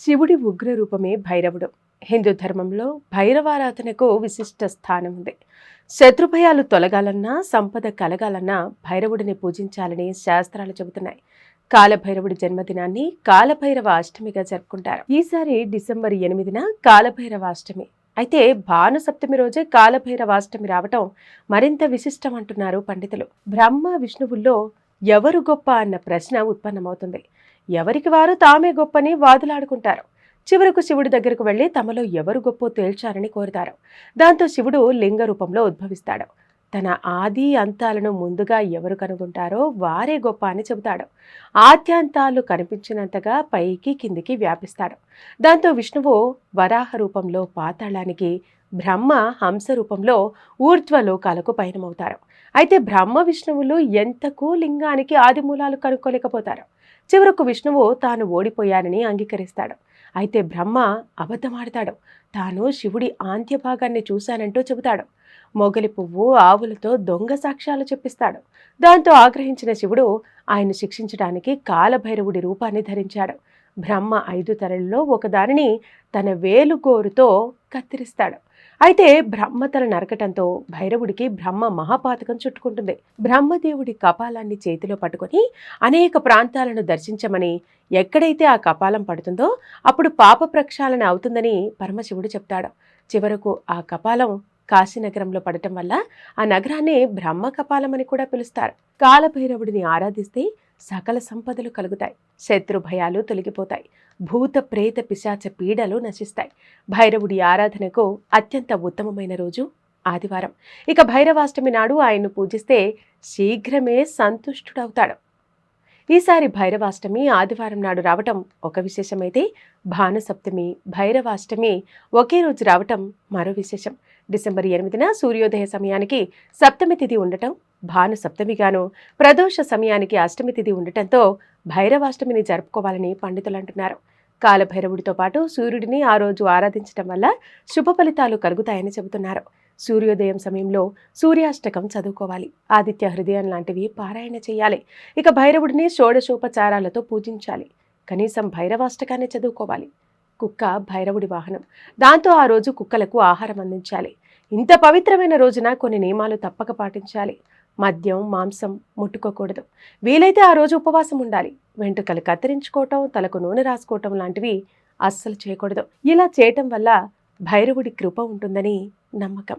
శివుడి ఉగ్ర రూపమే భైరవుడు. హిందూ ధర్మంలో భైరవారాధనకు విశిష్ట స్థానం ఉంది. శత్రుభయాలు తొలగాలన్నా సంపద కలగాలన్నా భైరవుడిని పూజించాలని శాస్త్రాలు చెబుతున్నాయి. కాలభైరవుడి జన్మదినాన్ని కాలభైరవ అష్టమిగా జరుపుకుంటారు. ఈసారి డిసెంబర్ ఎనిమిదిన కాలభైరవ అష్టమి. అయితే భాను సప్తమి రోజే కాలభైరవాష్టమి రావటం మరింత విశిష్టం అంటున్నారు పండితులు. బ్రహ్మ విష్ణువుల్లో ఎవరు గొప్ప అన్న ప్రశ్న ఉత్పన్నమవుతుంది. ఎవరికి వారు తామే గొప్పని వాదులాడుకుంటారు. చివరకు శివుడి దగ్గరకు వెళ్ళి తమలో ఎవరు గొప్పో తేల్చారని కోరుతారు. దాంతో శివుడు లింగ రూపంలో ఉద్భవిస్తాడు. తన ఆది అంతాలను ముందుగా ఎవరు కనుగొంటారో వారే గొప్ప అని చెబుతాడు. ఆద్యాంతాలు కనిపించినంతగా పైకి కిందికి వ్యాపిస్తాడు. దాంతో విష్ణువు వరాహ రూపంలో పాతాళానికి బ్రహ్మ హంస రూపంలో ఊర్ధ్వలోకాలకు పయనమవుతారు. అయితే బ్రహ్మ విష్ణువులు ఎంతకు లింగానికి ఆదిమూలాలు కనుక్కోలేకపోతారు? చివరకు విష్ణువు తాను ఓడిపోయానని అంగీకరిస్తాడు. అయితే బ్రహ్మ అబద్ధమాడతాడు. తాను శివుడి ఆంత్యభాగాన్ని చూశానంటూ చెబుతాడు. మొగలి పువ్వు ఆవులతో దొంగ సాక్ష్యాలు చెప్పిస్తాడు. దాంతో ఆగ్రహించిన శివుడు ఆయన శిక్షించడానికి కాలభైరవుడి రూపాన్ని ధరించాడు. బ్రహ్మ ఐదు తలల్లో ఒకదానిని తన వేలుగోరుతో కత్తిరిస్తాడు. అయితే బ్రహ్మ తల నరకటంతో భైరవుడికి బ్రహ్మ మహాపాతకం చుట్టుకుంటుంది. బ్రహ్మదేవుడి కపాలాన్ని చేతిలో పట్టుకొని అనేక ప్రాంతాలను దర్శించమని ఎక్కడైతే ఆ కపాలం పడుతుందో అప్పుడు పాప ప్రక్షాళన అవుతుందని పరమశివుడు చెప్తాడు. చివరకు ఆ కపాలం కాశీనగరంలో పడటం వల్ల ఆ నగరాన్ని బ్రహ్మ కపాలం అని కూడా పిలుస్తారు. కాలభైరవుడిని ఆరాధిస్తే సకల సంపదలు కలుగుతాయి. శత్రు భయాలు తొలగిపోతాయి. భూత ప్రేత పిశాచ పీడలు నశిస్తాయి. భైరవుడి ఆరాధనకు అత్యంత ఉత్తమమైన రోజు ఆదివారం. ఇక భైరవాష్టమి నాడు ఆయన్ను పూజిస్తే శీఘ్రమే సంతుష్టుడవుతాడు. ఈసారి భైరవాష్టమి ఆదివారం నాడు రావటం ఒక విశేషమైతే భానుసప్తమి భైరవాష్టమి ఒకే రోజు రావటం మరో విశేషం. డిసెంబర్ ఎనిమిదిన సూర్యోదయ సమయానికి సప్తమి తిథి ఉండటం భాను సప్తమిగాను ప్రదోష సమయానికి అష్టమి తిథి ఉండటంతో భైరవాష్టమిని జరుపుకోవాలని పండితులు అంటున్నారు. కాలభైరవుడితో పాటు సూర్యుడిని ఆ రోజు ఆరాధించడం వల్ల శుభ ఫలితాలు కలుగుతాయని చెబుతున్నారు. సూర్యోదయం సమయంలో సూర్యాష్టకం చదువుకోవాలి. ఆదిత్య హృదయం లాంటివి పారాయణ చేయాలి. ఇక భైరవుడిని షోడశోపచారాలతో పూజించాలి. కనీసం భైరవాష్టకాన్ని చదువుకోవాలి. కుక్క భైరవుడి వాహనం. దాంతో ఆ రోజు కుక్కలకు ఆహారం అందించాలి. ఇంత పవిత్రమైన రోజున కొన్ని నియమాలు తప్పక పాటించాలి. మద్యం మాంసం ముట్టుకోకూడదు. వీలైతే ఆ రోజు ఉపవాసం ఉండాలి. వెంట్రుకలు కత్తిరించుకోవటం తలకు నూనె రాసుకోవటం లాంటివి అస్సలు చేయకూడదు. ఇలా చేయటం వల్ల భైరవుడి కృప ఉంటుందని Nam Cẩm.